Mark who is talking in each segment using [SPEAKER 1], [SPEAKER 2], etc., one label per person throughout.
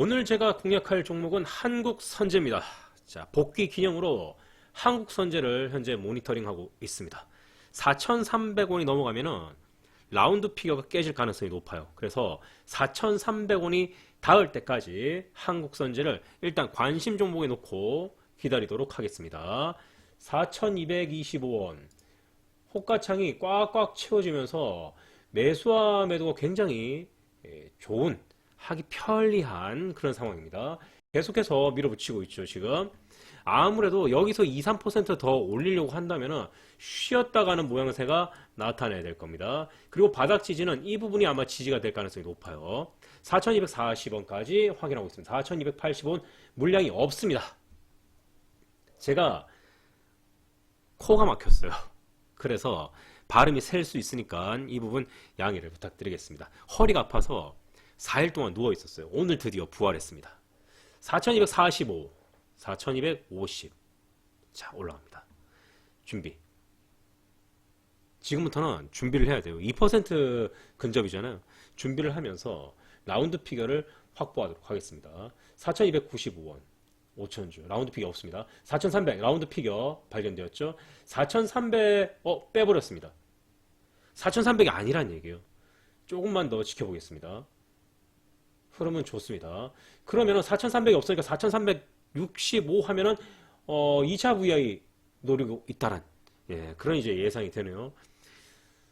[SPEAKER 1] 오늘 제가 공략할 종목은 한국 선제입니다. 자, 복귀 기념으로 한국 선제를 현재 모니터링하고 있습니다. 4,300원이 넘어가면은 라운드 피겨가 깨질 가능성이 높아요. 그래서 4,300원이 닿을 때까지 한국 선제를 일단 관심 종목에 놓고 기다리도록 하겠습니다. 4,225원. 호가창이 꽉꽉 채워지면서 매수와 매도가 굉장히 예, 좋은 하기 편리한 그런 상황입니다. 계속해서 밀어붙이고 있죠, 지금. 아무래도 여기서 2, 3%더 올리려고 한다면은 쉬었다가는 모양새가 나타나야 될 겁니다. 그리고 바닥 지지는 이 부분이 아마 지지가 될 가능성이 높아요. 4,240원까지 확인하고 있습니다. 4,280원 물량이 없습니다. 제가 코가 막혔어요. 그래서 발음이 셀 수 있으니까 이 부분 양해를 부탁드리겠습니다. 허리가 아파서 4일 동안 누워 있었어요. 오늘 드디어 부활했습니다. 4245, 4250. 자, 올라갑니다. 준비. 지금부터는 준비를 해야 돼요. 2% 근접이잖아요. 준비를 하면서 라운드 피겨를 확보하도록 하겠습니다. 4295원. 5천주. 라운드 피겨 없습니다. 4300 라운드 피겨 발견되었죠. 4300 어, 빼버렸습니다. 4300이 아니란 얘기예요. 조금만 더 지켜보겠습니다. 흐름은 좋습니다. 그러면은 4,300이 없으니까 4,365 하면은 어 2차 VI 노리고 있다란 예, 그런 이제 예상이 되네요.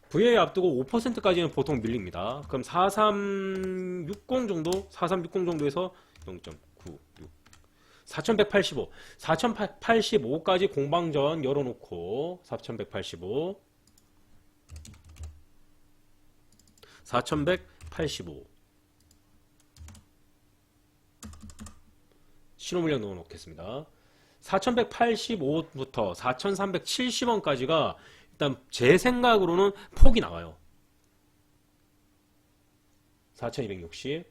[SPEAKER 1] VI 앞두고 5%까지는 보통 밀립니다. 그럼 4360 정도, 4360 정도에서 0.96 4185, 4185까지 공방전 열어놓고 4185 4185 신호 물량 넣어 놓겠습니다. 4185부터 4370원까지가 일단 제 생각으로는 폭이 나와요. 4260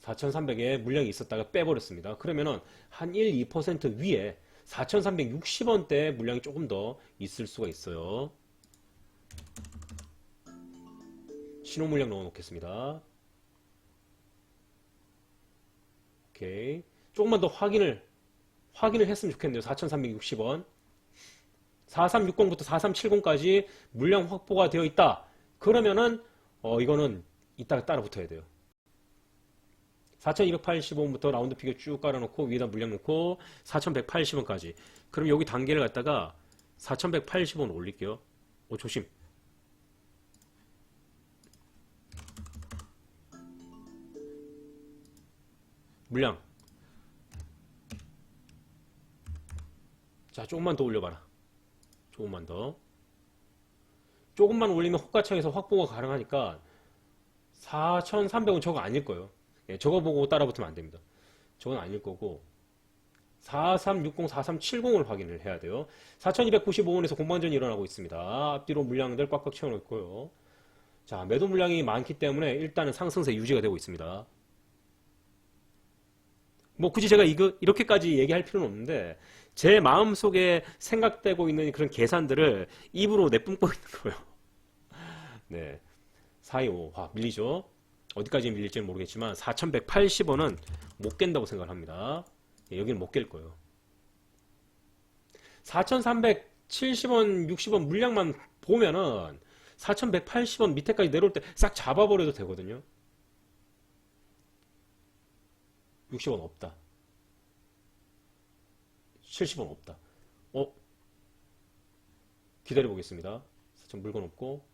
[SPEAKER 1] 4300에 물량이 있었다가 빼버렸습니다. 그러면은 한 1, 2% 위에 4360원대 물량이 조금 더 있을 수가 있어요. 신호 물량 넣어 놓겠습니다. 오케이. 조금만 더 확인을, 확인을 했으면 좋겠네요. 4,360원. 4360부터 4370까지 물량 확보가 되어 있다. 그러면은, 어, 이거는 이따가 따라 붙어야 돼요. 4280원부터 라운드 피겨 쭉 깔아놓고 위에다 물량 놓고 4180원까지. 그럼 여기 단계를 갖다가 4180원 올릴게요. 오, 조심. 물량. 자, 조금만 더 올려봐라. 조금만 더. 조금만 올리면 호가창에서 확보가 가능하니까 4,300원 저거 아닐 거예요. 예, 저거 보고 따라 붙으면 안 됩니다. 저건 아닐 거고 4360, 4370을 확인을 해야 돼요. 4295원에서 공방전이 일어나고 있습니다. 앞뒤로 물량들 꽉꽉 채워놓고요. 자, 매도 물량이 많기 때문에 일단은 상승세 유지가 되고 있습니다. 뭐 굳이 제가 이거 이렇게까지 얘기할 필요는 없는데 제 마음 속에 생각되고 있는 그런 계산들을 입으로 내뿜고 있는 거예요. 네. 425. 화 밀리죠. 어디까지 밀릴지는 모르겠지만 4180원은 못 깬다고 생각을 합니다. 예, 여기는 못 깰 거예요. 4370원, 60원 물량만 보면은 4180원 밑에까지 내려올 때 싹 잡아버려도 되거든요. 60원 없다. 70원 없다. 어? 기다려 보겠습니다. 전 물건 없고.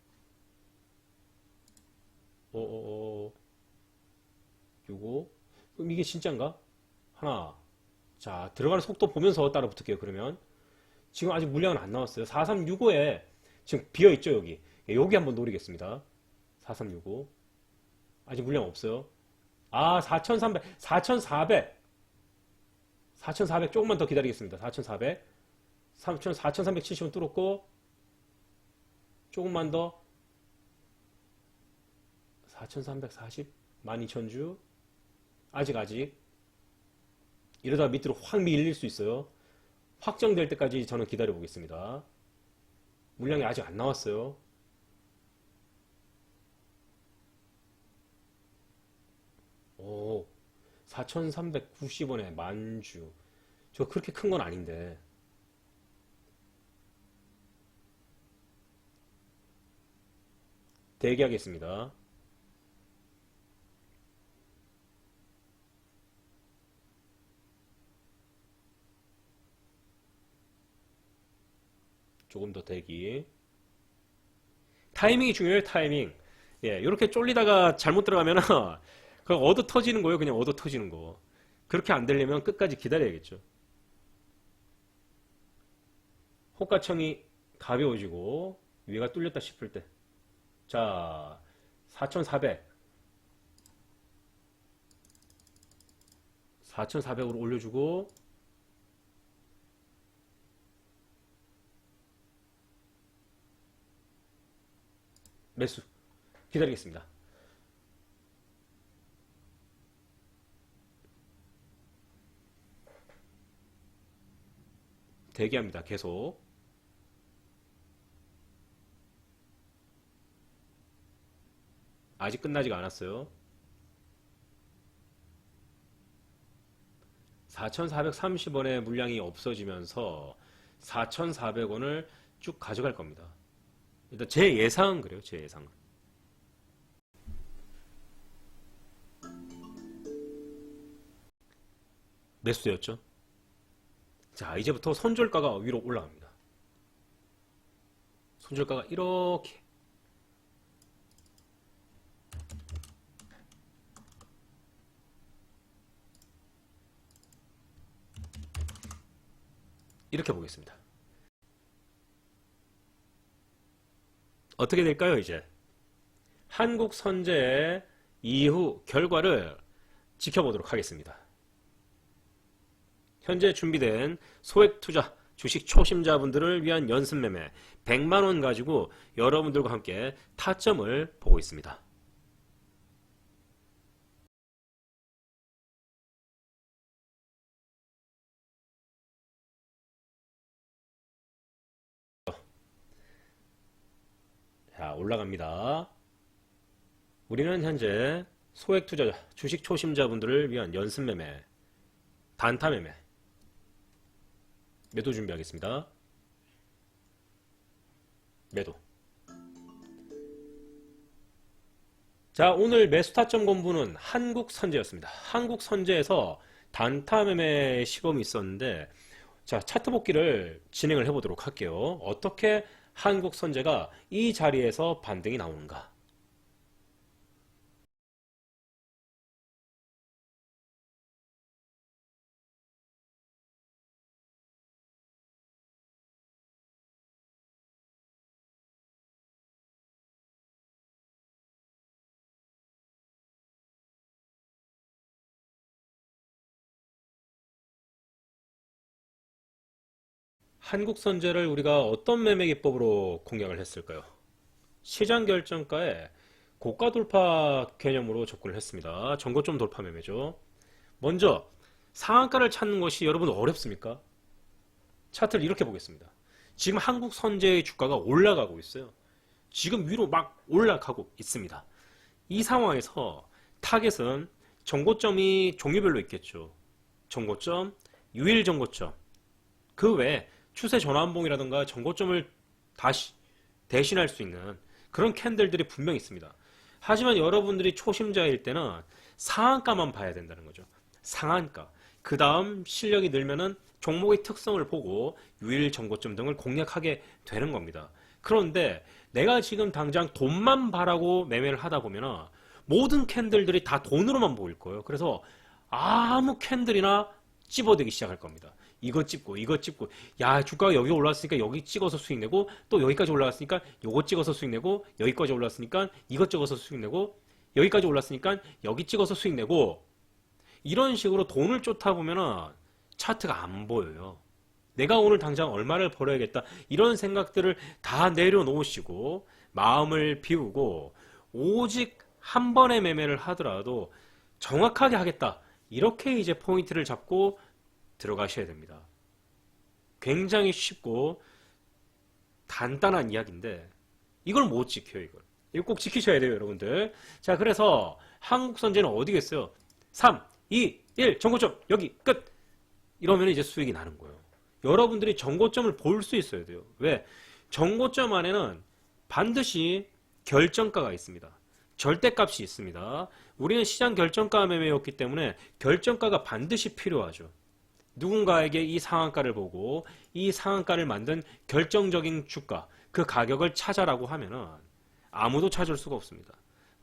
[SPEAKER 1] 어, 어, 어. 요거. 그럼 이게 진짜인가? 하나. 자, 들어가는 속도 보면서 따라 붙을게요, 그러면. 지금 아직 물량은 안 나왔어요. 4365에 지금 비어 있죠, 여기. 예, 여기 한번 노리겠습니다. 4365. 아직 물량 없어요. 아, 4,300, 4,400. 4,400 조금만 더 기다리겠습니다. 4,400. 4,370원 뚫었고, 조금만 더. 4,340, 12,000주. 아직, 아직. 이러다 밑으로 확 밀릴 수 있어요. 확정될 때까지 저는 기다려 보겠습니다. 물량이 아직 안 나왔어요. 4,390원에 만주. 저 그렇게 큰 건 아닌데. 대기하겠습니다. 조금 더 대기. 타이밍이 중요해요, 타이밍. 예, 이렇게 쫄리다가 잘못 들어가면은 그냥 얻어 터지는 거예요, 그냥 얻어 터지는 거. 그렇게 안 되려면 끝까지 기다려야겠죠. 호가청이 가벼워지고 위가 뚫렸다 싶을 때. 자, 4,400. 4,400으로 올려주고 매수 기다리겠습니다. 대기합니다. 계속. 아직 끝나지가 않았어요. 4,430원의 물량이 없어지면서 4,400원을 쭉 가져갈 겁니다. 일단 제 예상은 그래요. 제 예상은. 매수되었죠. 자, 이제부터 손절가가 위로 올라갑니다. 손절가가 이렇게 이렇게 보겠습니다. 어떻게 될까요, 이제? 한국 선제 이후 결과를 지켜보도록 하겠습니다. 현재 준비된 소액 투자 주식 초심자분들을 위한 연습 매매 100만 원 가지고 여러분들과 함께 타점을 보고 있습니다. 자, 올라갑니다. 우리는 현재 소액 투자자, 주식 초심자분들을 위한 연습 매매, 단타 매매, 매도 준비하겠습니다. 매도. 자, 오늘 매수 타점 공부는 한국 선제였습니다. 한국 선제에서 단타 매매 시범이 있었는데, 자, 차트 복기를 진행을 해 보도록 할게요. 어떻게 한국 선제가 이 자리에서 반등이 나오는가? 한국 선제를 우리가 어떤 매매 기법으로 공략을 했을까요? 시장 결정가에 고가 돌파 개념으로 접근을 했습니다. 전고점 돌파 매매죠. 먼저 상한가를 찾는 것이 여러분 어렵습니까? 차트를 이렇게 보겠습니다. 지금 한국 선제의 주가가 올라가고 있어요. 지금 위로 막 올라가고 있습니다. 이 상황에서 타겟은 정고점이 종류별로 있겠죠. 정고점, 유일 정고점, 그 외에 추세 전환봉이라든가 정고점을 다시 대신할 수 있는 그런 캔들들이 분명 있습니다. 하지만 여러분들이 초심자일 때는 상한가만 봐야 된다는 거죠. 상한가. 그 다음 실력이 늘면은 종목의 특성을 보고 유일 정고점 등을 공략하게 되는 겁니다. 그런데 내가 지금 당장 돈만 바라고 매매를 하다 보면은 모든 캔들들이 다 돈으로만 보일 거예요. 그래서 아무 캔들이나 찝어대기 시작할 겁니다. 이거 찍고 이거 찍고. 야 주가가 여기 올라왔으니까 여기 찍어서 수익 내고 또 여기까지 올라왔으니까 요거 찍어서 수익 내고 여기까지 올랐으니까 이것 찍어서 수익 내고 여기까지 올랐으니까 여기 찍어서 수익 내고. 이런 식으로 돈을 쫓아 보면은 차트가 안 보여요. 내가 오늘 당장 얼마를 벌어야겠다. 이런 생각들을 다 내려놓으시고 마음을 비우고 오직 한 번의 매매를 하더라도 정확하게 하겠다. 이렇게 이제 포인트를 잡고 들어가셔야 됩니다. 굉장히 쉽고 간단한 이야기인데 이걸 못 지켜요, 이걸. 이거 꼭 지키셔야 돼요, 여러분들. 자, 그래서 한국 선제는 어디겠어요? 3, 2, 1 정고점 여기 끝 이러면 이제 수익이 나는 거예요. 여러분들이 정고점을 볼 수 있어야 돼요. 왜? 정고점 안에는 반드시 결정가가 있습니다. 절대값이 있습니다. 우리는 시장 결정가 매매였기 때문에 결정가가 반드시 필요하죠. 누군가에게 이 상한가를 보고 이 상한가를 만든 결정적인 주가, 그 가격을 찾아라고 하면은 아무도 찾을 수가 없습니다.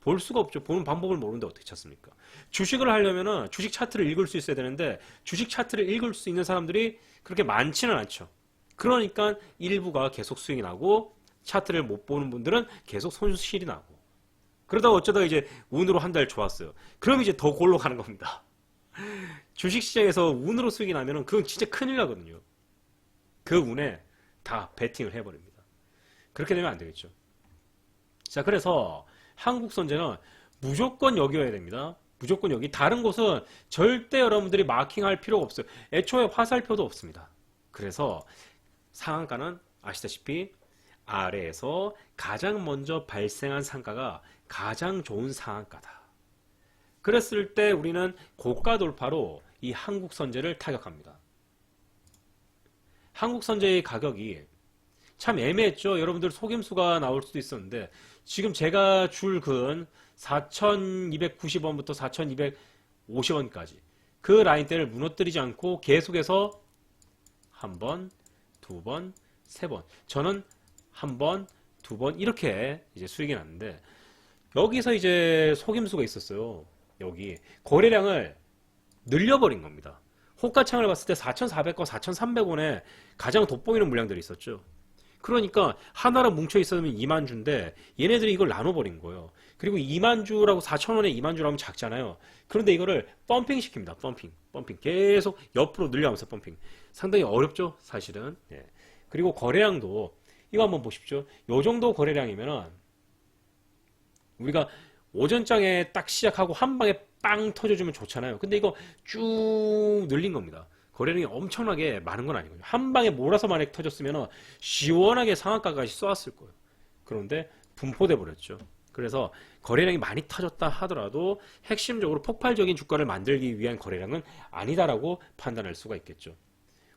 [SPEAKER 1] 볼 수가 없죠. 보는 방법을 모르는데 어떻게 찾습니까? 주식을 하려면은 주식 차트를 읽을 수 있어야 되는데 주식 차트를 읽을 수 있는 사람들이 그렇게 많지는 않죠. 그러니까 일부가 계속 수익이 나고 차트를 못 보는 분들은 계속 손실이 나고 그러다가 어쩌다가 이제 운으로 한 달 좋았어요. 그럼 이제 더 골로 가는 겁니다. 주식시장에서 운으로 수익이 나면은 그건 진짜 큰일 나거든요. 그 운에 다 베팅을 해버립니다. 그렇게 되면 안 되겠죠. 자, 그래서 한국 선제는 무조건 여기여야 됩니다. 무조건 여기. 다른 곳은 절대 여러분들이 마킹할 필요가 없어요. 애초에 화살표도 없습니다. 그래서 상한가는 아시다시피 아래에서 가장 먼저 발생한 상가가 가장 좋은 상한가다. 그랬을 때 우리는 고가 돌파로 이 한국 선제를 타격합니다. 한국 선제의 가격이 참 애매했죠. 여러분들 속임수가 나올 수도 있었는데 지금 제가 줄 근 4,290원부터 4,250원까지 그 라인대를 무너뜨리지 않고 계속해서 한 번, 두 번, 세 번. 저는 한 번, 두 번 이렇게 이제 수익이 났는데 여기서 이제 속임수가 있었어요. 여기 거래량을 늘려버린 겁니다. 호가창을 봤을 때 4,400과 4,300원에 가장 돋보이는 물량들이 있었죠. 그러니까 하나로 뭉쳐 있었으면 2만 주인데 얘네들이 이걸 나눠버린 거예요. 그리고 2만 주라고 4천 원에 2만 주라면 작잖아요. 그런데 이거를 펌핑 시킵니다. 펌핑, 펌핑 계속 옆으로 늘려가면서 펌핑. 상당히 어렵죠, 사실은. 예. 그리고 거래량도 이거 한번 보십시오. 요 정도 거래량이면은 우리가 오전장에 딱 시작하고 한 방에 빵 터져주면 좋잖아요. 근데 이거 쭉 늘린 겁니다. 거래량이 엄청나게 많은 건 아니거든요. 한 방에 몰아서 만약 터졌으면 시원하게 상한가까지 쏘았을 거예요. 그런데 분포돼 버렸죠. 그래서 거래량이 많이 터졌다 하더라도 핵심적으로 폭발적인 주가를 만들기 위한 거래량은 아니다라고 판단할 수가 있겠죠.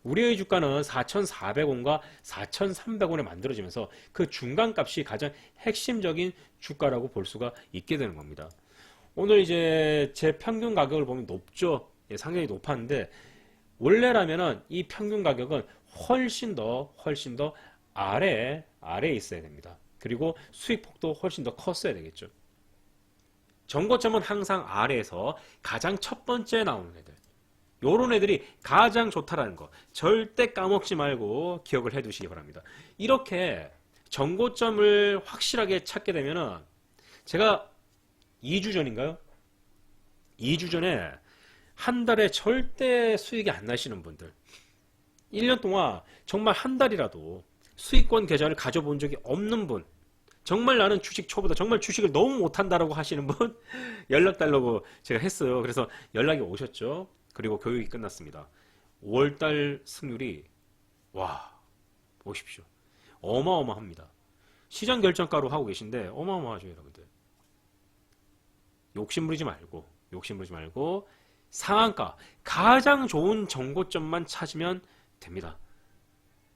[SPEAKER 1] 우리의 주가는 4,400원과 4,300원에 만들어지면서 그 중간값이 가장 핵심적인 주가라고 볼 수가 있게 되는 겁니다. 오늘 이제 제 평균 가격을 보면 높죠. 예, 상당히 높았는데 원래라면은 이 평균 가격은 훨씬 더 훨씬 더 아래 아래에 있어야 됩니다. 그리고 수익폭도 훨씬 더 컸어야 되겠죠. 정거점은 항상 아래에서 가장 첫 번째 나오는 애들. 요런 애들이 가장 좋다라는 거 절대 까먹지 말고 기억을 해 두시기 바랍니다. 이렇게 정고점을 확실하게 찾게 되면은 제가 2주 전인가요? 2주 전에 한 달에 절대 수익이 안 나시는 분들 1년 동안 정말 한 달이라도 수익권 계좌를 가져본 적이 없는 분 정말 나는 주식 초보다 정말 주식을 너무 못한다라고 하시는 분 연락 달라고 제가 했어요. 그래서 연락이 오셨죠. 그리고 교육이 끝났습니다. 5월달 승률이 와 보십시오. 어마어마합니다. 시장 결정가로 하고 계신데 어마어마하죠 여러분들. 욕심부리지 말고 욕심부리지 말고 상한가 가장 좋은 정고점만 찾으면 됩니다.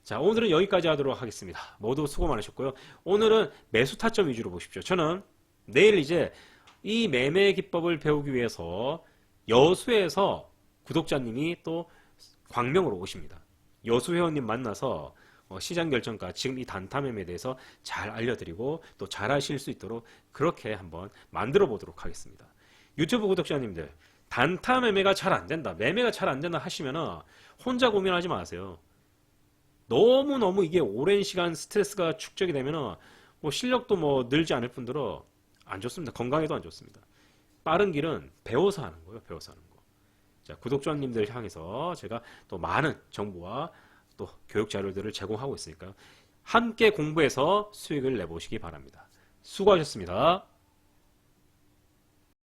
[SPEAKER 1] 자 오늘은 여기까지 하도록 하겠습니다. 모두 수고 많으셨고요. 오늘은 매수 타점 위주로 보십시오. 저는 내일 이제 이 매매 기법을 배우기 위해서 여수에서 구독자님이 또 광명으로 오십니다. 여수 회원님 만나서 어, 시장 결정가 지금 이 단타 매매에 대해서 잘 알려드리고 또 잘 하실 수 있도록 그렇게 한번 만들어 보도록 하겠습니다. 유튜브 구독자님들 단타 매매가 잘 안 된다, 매매가 잘 안 된다 하시면은 혼자 고민하지 마세요. 너무 너무 이게 오랜 시간 스트레스가 축적이 되면은 뭐 실력도 뭐 늘지 않을 뿐더러 안 좋습니다. 건강에도 안 좋습니다. 빠른 길은 배워서 하는 거예요. 배워서 하는 거. 자, 구독자님들 향해서 제가 또 많은 정보와 또 교육 자료들을 제공하고 있으니까요. 함께 공부해서 수익을 내보시기 바랍니다. 수고하셨습니다.